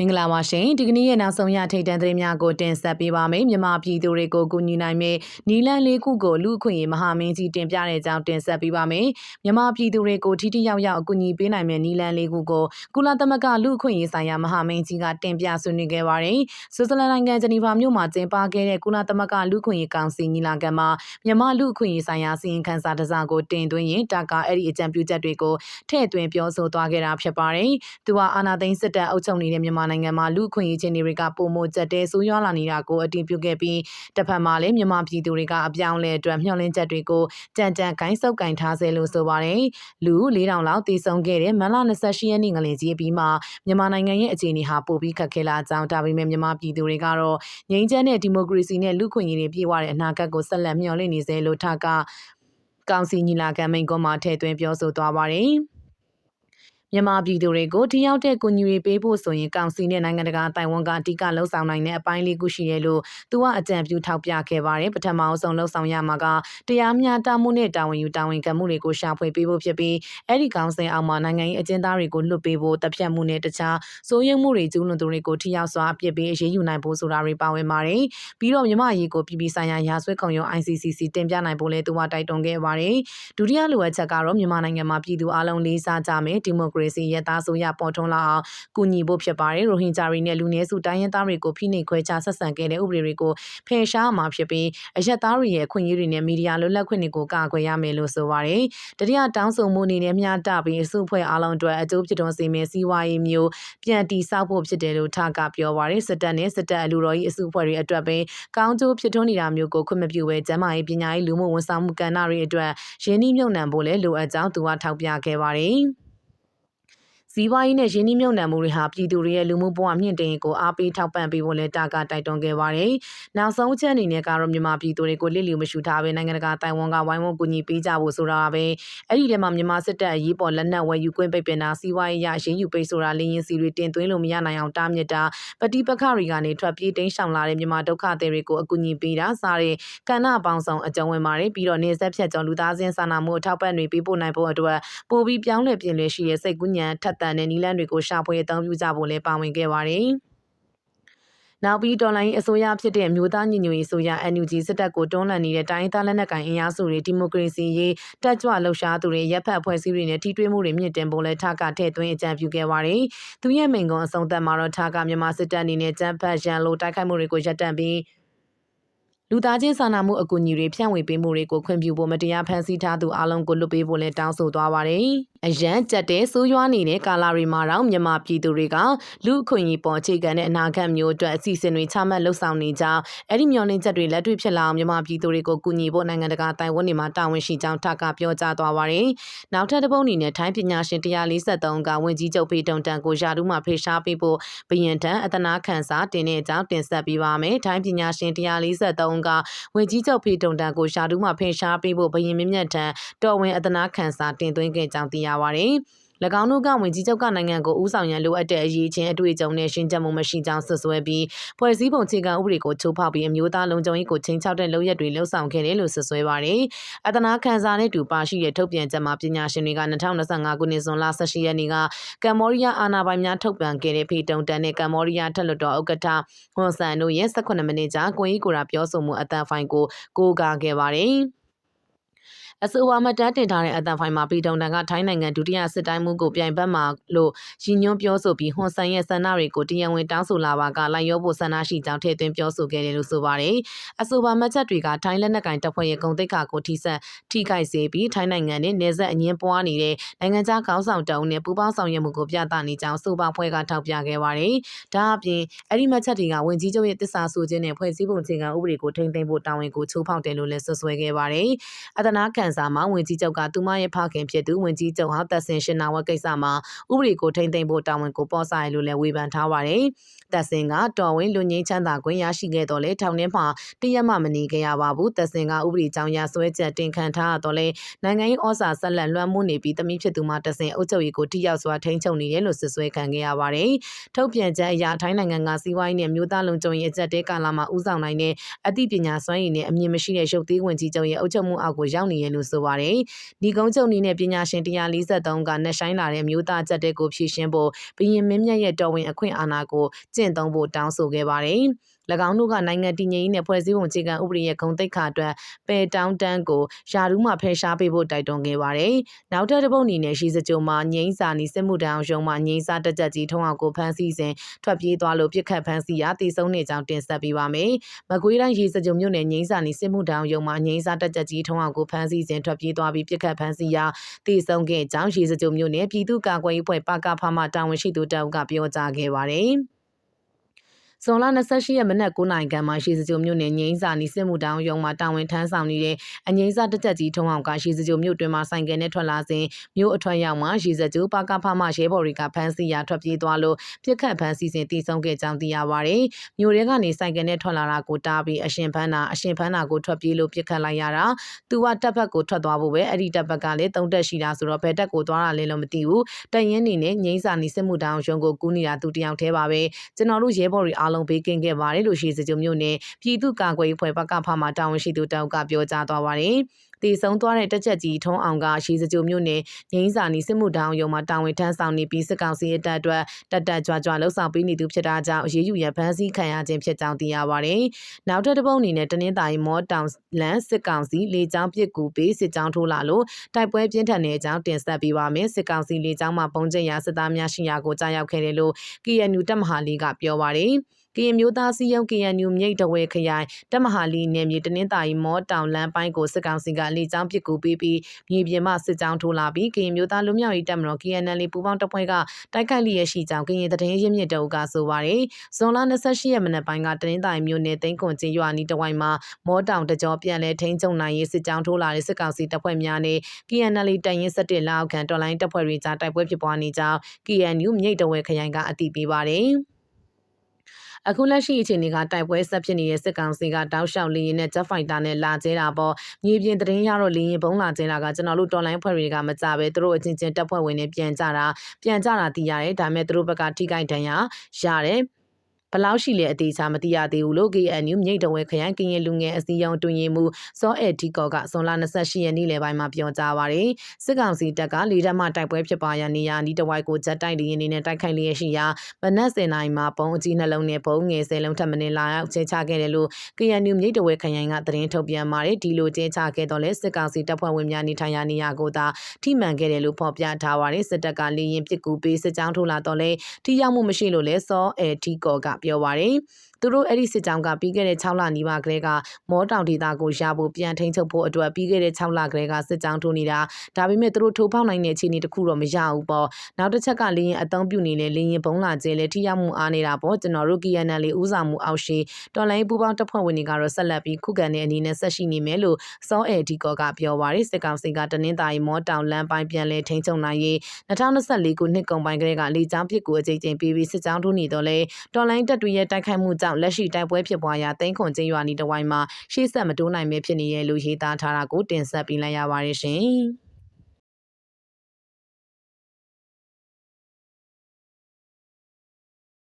မင်္ဂလာပါရှင်ဒီကနေ့ရဲ့နောက်ဆုံးရထိတ်တန့်သတင်းများကိုတင်ဆက်ပေးပါမယ်မြန်မာပြည်သူတွေကိုကူညီနိုင်မယ့်နီလန်းလေးခုကိုလူအခွင့်အရေးမဟာမင်းကြီးတင်ပြတဲ့အကြောင်းတင်ဆက်ပေးပါမယ်မြန်မာပြည်သူတွေကိုထိထိရောက်ရောက်အကူအညီပေးနိုင်မယ့်နီလန်းလေးခုကိုကုလသမဂ္ဂလူအခွင့်အရေးဆိုင်ရာမဟာမင်းကြီးကတင်ပြဆွေးနွေးခဲ့ပါတယ်ဆွစ်ဇာလန်နိုင်ငံဂျနီဗာမြို့မှာကျင်းပခဲ့တဲ့ကုလသမဂ္ဂလူအခွင့်အရေးကောင်စီညီလာခံမှာမြန်မာလူအခွင့်အရေးဆိုင်ရာစီရင်ခံစာတစ်စောင်ကိုတင်သွင်းရင်တာကာအဲ့ဒီအကြံပြုချက်တွေကိုထည့်သွင်းပြောဆိုသွားခဲ့တာဖြစ်ပါတယ်သူဟာအာနာသိန်းစစ်တပ်အုပ်ချုပ်နေတဲ့မြန်မာနိုင်ငံမှာလူအခွင့်အရေးချင်းတွေကပုံမကျက်တဲဆိုးရွားလာနေတာကိုအတည်ပြုခဲ့ပြီးတစ်ဖက်မှာလည်းမြန်မာပြည်သူတွေကအပြောင်းလဲအတွက်မျှော်လင့်ချက်တွေကိုကြံကြံဂိုင်းဆုပ်ကင်ထားစေလို့ဆိုပါတယ်လူ4000လောက်တည်ဆုံခဲ့တဲ့မန်လ28ရက်နေ့ငလင်ကြီးပြီးမှမြန်မာနိုင်ငံရဲ့အခြေအနေဟာပိုပြီးခက်ခဲလာကြောင်းဒါပေမဲ့မြန်မာပြည်သူတွေကတော့ငြိမ်းချမ်းတဲ့ဒီမိုကရေစီနဲ့လူ့ခွင့်ရေးတွေပြည့်ဝတဲ့အနာဂတ်ကိုဆက်လက်မျှော်လင့်နေစေလို့ထကကောင်စီညီလာခံမိန့်ခွန်းမှာထည့်သွင်းပြောဆိုသွားပါတယ်။ မြန်မာပြည်သူတွေကိုထိရောက်တဲ့ကူညီရေးပေးဖို့ဆိုရင်ကောင်စီနဲ့နိုင်ငံတကာတိုင်ဝမ်ကအဓိကလှုံ့ဆော်နိုင်တဲ့အပိုင်းလေးခုရှိတယ်လို့သူကအကြံပြုထောက်ပြခဲ့ပါတယ်ပထမအောင်ဆုံးလှုံ့ဆော်ရမှာကတရားမျှတမှုနဲ့တာဝန်ယူတာဝန်ခံမှုတွေကိုရှာဖွေပေးဖို့ဖြစ်ပြီးအဲ့ဒီကောင်စီအောက်မှာနိုင်ငံရေးအကျဉ်းသားတွေကိုလွှတ်ပေးဖို့တပ်ဖြတ်မှုနဲ့တခြားစိုးရိမ်မှုတွေကျူးလွန်သူတွေကိုထိရောက်စွာအပြစ်ပေးအရေးယူနိုင်ဖို့ဆိုတာတွေပါဝင်ပါတယ်ပြီးတော့မြန်မာရေးကိုပြည်ပဆိုင်ရာရာဇဝတ်ခုံရုံး ICCC တင်ပြနိုင်ဖို့လည်းသူကတိုက်တွန်းခဲ့ပါတယ်ဒုတိယလိုအပ်ချက်ကတော့မြန်မာနိုင်ငံမှာပြည်သူအလုံးလေးစားကြမယ်ဒီမိုကရေစီရဲသားဆိုရပေါ်ထွန်းလာအောင်ကူညီဖို့ဖြစ်ပါတယ်ရိုဟင်ဂျာတွေနဲ့လူနည်းစုတိုင်းရင်းသားတွေကိုဖိနှိပ်ခွဲခြားဆက်ဆံခဲ့တဲ့ဥပဒေတွေကိုဖယ်ရှားမှာဖြစ်ပြီးအရက်သားတွေရဲ့အခွင့်အရေးတွေနဲ့မီဒီယာလွတ်လပ်ခွင့်တွေကိုကာကွယ်ရမယ်လို့ဆိုပါတယ်တတိယတောင်းဆိုမှုအနေနဲ့မျှတပြီးအစုအဖွဲ့အားလုံးအတွက်အကျိုးဖြစ်ထွန်းစေမယ့်စီးပွားရေးမျိုးပြန်တည်ဆောက်ဖို့ဖြစ်တယ်လို့ထားကပြောပါတယ်စစ်တပ်နဲ့စစ်တပ်အလူတော်ကြီးအစုအဖွဲ့တွေအတွက်ပဲကောင်းကျိုးဖြစ်ထွန်းနေတာမျိုးကိုခွင့်မပြုဘဲကျန်းမာရေးပညာရေးလူမှုဝန်ဆောင်မှုကဏ္ဍတွေအတွက်ရင်းနှီးမြှုပ်နှံဖို့လည်းလိုအပ်ကြောင်းသူကထောက်ပြခဲ့ပါတယ် စီးပွားရေးနဲ့ရင်းနှီးမြှုပ်နှံမှုတွေဟာပြည်သူတွေရဲ့လူမှုဘဝမြင့်တင်ကိုအားပေးထောက်ပံ့ပေးဖို့လည်းတာကတိုက်တွန်းခဲ့ပါတယ်။နောက်ဆုံးချက်အနေနဲ့ကတော့မြန်မာပြည်သူတွေကိုလစ်လျူမရှုထားဘဲနိုင်ငံတကာတိုင်ဝမ်ကဝိုင်းဝန်းကူညီပေးကြဖို့ဆိုတာပဲ။အဲ့ဒီထဲမှာမြန်မာစစ်တပ်အရေးပေါ်လက်နက်ဝယ်ယူခွင့်ပိတ်ပင်တာစီးပွားရေးရရင်းယူပိတ်ဆိုတာလင်းရင်စီတွေတင်သွင်းလို့မရနိုင်အောင်တားမြစ်တာပဋိပက္ခတွေကနေထွက်ပြေးတိမ်းရှောင်လာတဲ့မြန်မာဒုက္ခသည်တွေကိုအကူအညီပေးတာစတဲ့ကဏ္ဍပေါင်းစုံအကြုံဝင်ပါတယ်ပြီးတော့နေဆက်ဖြတ်ကျော်လူသားချင်းစာနာမှုအထောက်ပံ့တွေပေးပို့နိုင်ဖို့အတွက်ပိုပြီးပြောင်းလဲပြင်လဲရှိတဲ့စိတ်ကူးညံထက်သန်တဲ့နီလန်းတွေကိုရှာဖွေအသုံးပြုကြဖို့လည်းပါဝင်ခဲ့ပါတယ်။နောက်ပြီးတော်လိုင်းအစိုးရဖြစ်တဲ့မျိုးသားညီညွတ်ရေးဆိုရ NUG စစ်တပ်ကိုတွန်းလှန်နေတဲ့တိုင်းသားလက်နက်ကိုင်အင်အားစုတွေဒီမိုကရေစီရေးတက်ကြွလှုပ်ရှားသူတွေရပ်ဖက်အဖွဲ့အစည်းတွေနဲ့ထိတွေ့မှုတွေမြင့်တင်ဖို့လဲထားကထည့်သွင်းအကြံပြုခဲ့ပါတယ်။သူရဲ့မိန့်ခွန်းအဆုံးသတ်မှာတော့ထားကမြန်မာစစ်တပ်အနေနဲ့ကြမ်းဖက်ရန်လိုတိုက်ခိုက်မှုတွေကိုရပ်တန့်ပြီး လူသားချင်းစာနာမှုအကူအညီတွေဖြန့်ဝေပေးမှုတွေကိုခွင့်ပြုဖို့မတရားဖန်ဆီးထားသူအလုံးကိုလွတ်ပေးဖို့လည်းတောင်းဆိုသွားပါတယ်။အရန်ကြက်တဲ့ဆိုးရွားနေတဲ့ကာလာတွေမှာတော့မြန်မာပြည်သူတွေကလူအခွင့်အရေးပေါ်အခြေခံတဲ့အနာဂတ်မျိုးအတွက်အစီအစဉ်တွေချမှတ်လှုပ်ဆောင်နေကြောင်းအဲ့ဒီမျှော်လင့်ချက်တွေလက်တွေ့ဖြစ်လာအောင်မြန်မာပြည်သူတွေကိုကူညီဖို့နိုင်ငံတကာတိုင်ဝမ်တွေမှာတာဝန်ရှိကြောင်းထပ်ကပြောကြားသွားပါတယ်။နောက်ထပ်တစ်ပုဒ်အနေနဲ့ထိုင်းပညာရှင်143ကဝင်ကြီးချုပ်ဖေတုံတန်ကိုယာဒူးမှာဖေရှားပေးဖို့ဘယင်တန်အတနာခန်းစာတင်တဲ့အကြောင်းတင်ဆက်ပေးပါမယ်။ထိုင်းပညာရှင်143ကဝင်ကြီးချုပ်ဖေတုံတန်ကိုရှာတူးမှဖင်ရှားပေးဖို့ဘရင်မြင့်မြတ်ထံတော်ဝင်အသနာခံစာတင်သွင်းခဲ့ကြောင်းသိရပါဗျ။၎ င်းတို့ကဝင်ကြီးချုပ်ကနိုင်ငံကိုဦးဆောင်ရန်လိုအပ်တဲ့အရေးချင်းအတွေ့အကြုံနဲ့ရှင်းချက်မှုမရှိကြောင်းဆွဆွဲပြီးဖွဲ့စည်းပုံခြေကဥပဒေကိုချိုးဖောက်ပြီးအမျိုးသားလုံခြုံရေးကိုချင်းချောက်တဲ့လုပ်ရက်တွေလှုံ့ဆော်ခဲ့တယ်လို့ဆွဆွဲပါတယ်။အတနာခံစာနဲ့တူပါရှိတဲ့ထုတ်ပြန်ချက်မှာပညာရှင်တွေက2025ခုနှစ်ဇွန်လ18ရက်နေ့ကကမ္ဘောဒီးယားအာဏာပိုင်များထုတ်ပြန်ခဲ့တဲ့ဖေတုံတန်နဲ့ကမ္ဘောဒီးယားထက်လွတ်တော်ဥက္ကဋ္ဌဟွန်ဆန်တို့ရဲ့18မိနစ်ကြာကိုကြီးကိုရာပြောဆိုမှုအတန်ဖိုင်ကိုကိုးကားခဲ့ပါတယ်။ အဆိုပါမှတ်တမ်းတင်ထားတဲ့အတန်ဖိုင်မှာပြည်တုံတန်ကထိုင်းနိုင်ငံဒုတိယစစ်တိုင်းမှုကိုပြိုင်ဘက်မှာလို့ရည်ညွှန်းပြောဆိုပြီးဟွန်ဆန်ရဲ့ဆန္ဒတွေကိုတရားဝင်တောင်းဆိုလာပါကလိုက်ရောဖို့ဆန္ဒရှိကြောင်းထည့်သွင်းပြောဆိုခဲ့တယ်လို့ဆိုပါတယ်။အဆိုပါမှတ်ချက်တွေကထိုင်းလက်နက်ကင်တပ်ဖွဲ့ရဲ့ဂုံတိတ်ခါကိုထိစပ်ထိခိုက်စေပြီးထိုင်းနိုင်ငံနဲ့နေဆက်အငင်းပွားနေတဲ့နိုင်ငံခြားခေါင်းဆောင်တအုပ်နဲ့ပူးပေါင်းဆောင်ရွက်မှုကိုပြသနေကြောင်းဆိုပါဖွဲ့ကထောက်ပြခဲ့ပါတယ်။ဒါအပြင်အဲ့ဒီမှတ်ချက်တွေကဝင်ကြီးချုပ်ရဲ့တစ္ဆာဆိုခြင်းနဲ့ဖွဲ့စည်းပုံအခြေခံဥပဒေကိုထိန်းသိမ်းဖို့တာဝန်ကိုချိုးဖောက်တယ်လို့လည်းဆွဆွဲခဲ့ပါတယ်။အတနာခံစာမှာဝင်ကြီးချုပ်ကသူမရဲ့ဖခင်ဖြစ်သူဝင်ကြီးချုပ်ဟောက်သက်စင်ရှင်နာဝတ်ကိစ္စမှာဥပဒေကိုထိန်းသိမ်းဖို့တာဝန်ကိုပေါ်ဆိုင်လို့လည်းဝေဖန်ထားပါတယ်။သက်စင်ကတော်ဝင်လူငင်းချမ်းသာခွင့်ရရှိခဲ့တော့လေထောင်ထဲမှာတရက်မှမနေခဲ့ရပါဘူး။သက်စင်ကဥပဒေကြောင်းရဆွဲချက်တင်ခံထားတော့လေနိုင်ငံရေးဩဇာဆက်လက်လွှမ်းမိုးနေပြီးတမိဖြစ်သူမှတဆင်အုပ်ချုပ်ရေးကိုထိရောက်စွာထိန်းချုပ်နေတယ်လို့ဆွဆွဲခံခဲ့ရပါတယ်။ထုတ်ပြန်ချက်အရထိုင်းနိုင်ငံကစီးပွားရေးနဲ့မြို့သားလုံခြုံရေးအကြက်တဲကာလမှာဥဆောင်နိုင်တဲ့အသိပညာစွမ်းရည်နဲ့အမြင်မရှိတဲ့ရုပ်သေးဝင်ကြီးချုပ်ရဲ့အုပ်ချုပ်မှုအောက်ကိုရောက်နေရလို့လို့ဆိုပါတယ်။ဒီကုန်းချုပ်နီနဲ့ပညာရှင်143ကနှက်ဆိုင်လာတဲ့မြို့သားချက်တဲ့ကိုဖြည့်ရှင်းဖို့ဘရင်မင်းမြတ်ရဲ့တော်ဝင်အခွင့်အာဏာကိုကျင့်သုံးဖို့တောင်းဆိုခဲ့ပါတယ်။၎င်းတို့ကနိုင်ငံတည်ငြိမ်ရေးနဲ့ဖွဲ့စည်းပုံအခြေခံဥပဒေရဲ့ဂုဏ်သိက္ခာအတွက်ပယ်တောင်းတန်းကိုယာဒူးမှဖယ်ရှားပေးဖို့တိုက်တွန်းခဲ့ပါတယ်။နောက်ထပ်တစ်ပုတ်အနေနဲ့ရှိစကြုံမှာငိမ့်စာနီစစ်မှုတန်းအောင်ရုံမှာငိမ့်စာတက်ကြကြီးထုံးအောင်ကိုဖမ်းဆီးစဉ်ထွက်ပြေးသွားလို့ပြစ်ခတ်ဖမ်းဆီးရာတည်ဆုံနေကြောင်းတင်ဆက်ပေးပါမယ်။မကွေးတိုင်းရှိစကြုံမြို့နယ်ငိမ့်စာနီစစ်မှုတန်းအောင်ရုံမှာငိမ့်စာတက်ကြကြီးထုံးအောင်ကိုဖမ်းဆီးစဉ်ထွက်ပြေးသွားပြီးပြစ်ခတ်ဖမ်းဆီးရာတည်ဆုံခဲ့ကြောင်းရှိစကြုံမြို့နယ်ပြည်သူ့ကာကွယ်ရေးဖွဲ့ပကဖမှတာဝန်ရှိသူတအုပ်ကပြောကြားခဲ့ပါတယ်။ ဇွန်လ28ရက်မနက်9:00နာရီခန့်မှာရှေစကြိုမြို့နယ်ငိမ့်စာနီစစ်မှုတောင်းရုံမှာတာဝန်ထမ်းဆောင်နေတဲ့အငိမ့်စာတက်ကြကြီးထုံးအောင်ကရှေစကြိုမြို့တွင်မှာဆိုင်ကယ်နဲ့ထွက်လာစဉ်မြို့အထွက်ရောက်မှာရှေစကြိုပါကဖမရဲဘော်တွေကဖမ်းဆီးရာထွက်ပြေးသွားလို့ပြစ်ခတ်ဖမ်းဆီးစဉ်တည်ဆုံခဲ့ကြောင်းသိရပါတယ်။မြို့ရဲကနေဆိုင်ကယ်နဲ့ထွက်လာတာကိုတားပြီးအရှင်ဖမ်းတာအရှင်ဖမ်းတာကိုထွက်ပြေးလို့ပြစ်ခတ်လိုက်ရတာသူကတပ်ဘက်ကိုထွက်သွားဖို့ပဲအဲ့ဒီတပ်ဘက်ကလည်းတုံးတက်ရှိတာဆိုတော့ဘယ်တက်ကိုသွားတာလဲလို့မသိဘူး။တရင်နေနဲ့ငိမ့်စာနီစစ်မှုတောင်းရုံကိုကူးနေတာသူတယောက်တည်းပါပဲ။ကျွန်တော်တို့ရဲဘော်တွေအားလုံးဘေးကင်းခဲ့ပါတယ်လို့ရှိစကြုံမြို့နယ်ပြည်သူ့ကာကွယ်ရေးဖွဲ့ပကဖမှတာဝန်ရှိသူတောက်ကပြောကြားသွားပါတယ်။တည်ဆုံသွားတဲ့တက်ချက်ကြီးထုံးအောင်ကရှိစကြိုမြို့နယ်ငိမ့်စာနီစစ်မှုတောင်ရုံမှာတာဝန်ထမ်းဆောင်နေပြီးစစ်ကောင်စီအတပ်အတွက်တက်တက်ကြွကြွလှုပ်ဆောင်ပေးနေသူဖြစ်တာကြောင့်အရေးယူရန်ဖမ်းဆီးခံရခြင်းဖြစ်ကြောင်းသိရပါတယ်။နောက်ထပ်တစ်ပုတ်အနေနဲ့တနင်္သာရီမော်တောင်လန်စစ်ကောင်စီလေကြောင်းပစ်ကူပေးစစ်ကြောင်းထိုးလာလို့တိုက်ပွဲပြင်းထန်တဲ့အကြောင်းတင်ဆက်ပေးပါမယ်။စစ်ကောင်စီလေကြောင်းမှာပုံကျင်ရာစစ်သားများရှိရာကိုကြားရောက်ခဲ့တယ်လို့ KNU တပ်မဟာလေးကပြောပါတယ်။ ကရင်မျိုးသားစီယုံ KNU မြိတ်တဝဲခရိုင်တမဟာလီနယ်မြေတနင်္သာရီမောတောင်လမ်းပိုင်းကိုစစ်ကောင်စီကလေကြောင်းပစ်ကူပေးပြီးမြေပြင်မှစစ်ကြောင်းထိုးလာပြီးကရင်မျိုးသားလူမျိုးရေးတပ်မတော် KNL ပူးပေါင်းတပ်ဖွဲ့ကတိုက်ခိုက်လျက်ရှိကြောင်းကရင်သတင်းရင်းမြစ်တုပ်ကဆိုပါတယ်။ဇွန်လ28ရက်မနက်ပိုင်းကတနင်္သာရီမြို့နယ်သိန်းခွန်ကျေးရွာနီးတဝိုင်မှာမောတောင်တကြောပြန်လဲထိန်းချုပ်နိုင်ရေးစစ်ကြောင်းထိုးလာတဲ့စစ်ကောင်စီတပ်ဖွဲ့များနဲ့ KNL တရင်17လောက်ခံတော်လိုင်းတပ်ဖွဲ့တွေကြားတိုက်ပွဲဖြစ်ပွားနေကြောင်း KNU မြိတ်တဝဲခရိုင်ကအတည်ပြုပါတယ်။ အခုလက်ရှိအခြေအနေကတိုက်ပွဲဆက်ဖြစ်နေတဲ့စစ်ကောင်စီကတောက်လျှောက်လေရင်နဲ့ Jet Fighter နဲ့လာကျဲတာပေါ့မြေပြင်တရင်ရတော့လေရင်ဘုံလာကျဲတာကကျွန်တော်တို့တော်လိုင်းဖွဲ့တွေကမကြပဲသူတို့အချင်းချင်းတပ်ဖွဲ့ဝင်တွေပြန်ကြတာပြန်ကြတာသိရတယ်ဒါပေမဲ့သူတို့ဘက်ကထိခိုက်ဒဏ်ရာရတယ် ဘလောက်ရှိလဲအသေးချာမသိရသေးဘူးလို့ KNU မြိတ်တဝဲခရိုင်ကရင်လူငယ်အစည်းအရုံးတွင်ရင်မူစောအဲတီကော့ကဇွန်လ28ရက်နေ့လယ်ပိုင်းမှာပြောကြားပါရယ်စစ်ကောင်စီတပ်ကလေတပ်မှတိုက်ပွဲဖြစ်ပွားရာနေရာနီးတဝိုက်ကိုဂျက်တိုက်လေယာဉ်တွေနဲ့တိုက်ခိုက်လျက်ရှိရာဗနက်စင်နိုင်မှာပုံအကြီးနှလုံးနဲ့ပုံငယ်ဆယ်လုံးထပ်မင်းလာရောက်ချေချခဲ့တယ်လို့ KNU မြိတ်တဝဲခရိုင်ကသတင်းထုတ်ပြန်ပါတယ်ဒီလိုချေချခဲ့တော့လဲစစ်ကောင်စီတပ်ဖွဲ့ဝင်များနေထိုင်ရာနေရာကိုသာထိမှန်ခဲ့တယ်လို့ဖော်ပြထားပါတယ်စစ်တပ်ကလေရင်ပစ်ကူပေးစစ်ကြောင်းထိုးလာတော့လဲထိရောက်မှုမရှိလို့လဲစောအဲတီကော့ကပြောပါတယ် သူတို့အဲ့ဒီစစ်ကြောင်းကပြီးခဲ့တဲ့6လနီးပါးကလေးကမောတောင်ဒေသကိုရဖို့ပြန်ထိန်ချုပ်ဖို့အတွက်ပြီးခဲ့တဲ့6လကလေးကစစ်ကြောင်းထိုးနေတာဒါပေမဲ့သူတို့ထိုးဖောက်နိုင်တဲ့အခြေအနေတခုတော့မရဘူးပေါ့နောက်တစ်ချက်ကလင်းရင်အသုံးပြုနေလေလင်းရင်ဘုံလာကျဲလေထိရောက်မှုအားနေတာပေါ့ကျွန်တော်တို့ KNL လေးဦးဆောင်မှုအောက်ရှိတော်လိုင်းပူပေါင်းတပ်ဖွဲ့ဝင်တွေကတော့ဆက်လက်ပြီးခုခံတဲ့အနေနဲ့ဆက်ရှိနေမယ်လို့စောအဲဒီကောကပြောပါရယ်စစ်ကောင်စီကတနင်္သာရီမောတောင်လမ်းပိုင်းပြန်လဲထိန်ချုပ်နိုင်ရေး2024ခုနှစ်ကုန်ပိုင်းကလေးကလေကြောင်းပစ်ကူအကြိမ်ကြိမ်ပြီးပြီးစစ်ကြောင်းထိုးနေတော့လေတော်လိုင်းတပ်တွေရဲ့တိုက်ခိုက်မှုကြောင့်လက်ရှိတိုက်ပွဲဖြစ်ပွားရာတိန်းခွန်ကျင်းရွာနီတဝိုင်းမှာရှေ့ဆက်မတိုးနိုင်ပဲဖြစ်နေရလို့ရေးသားထားတာကိုတင်ဆက်ပေးလိုက်ရပါတယ်ရှင်။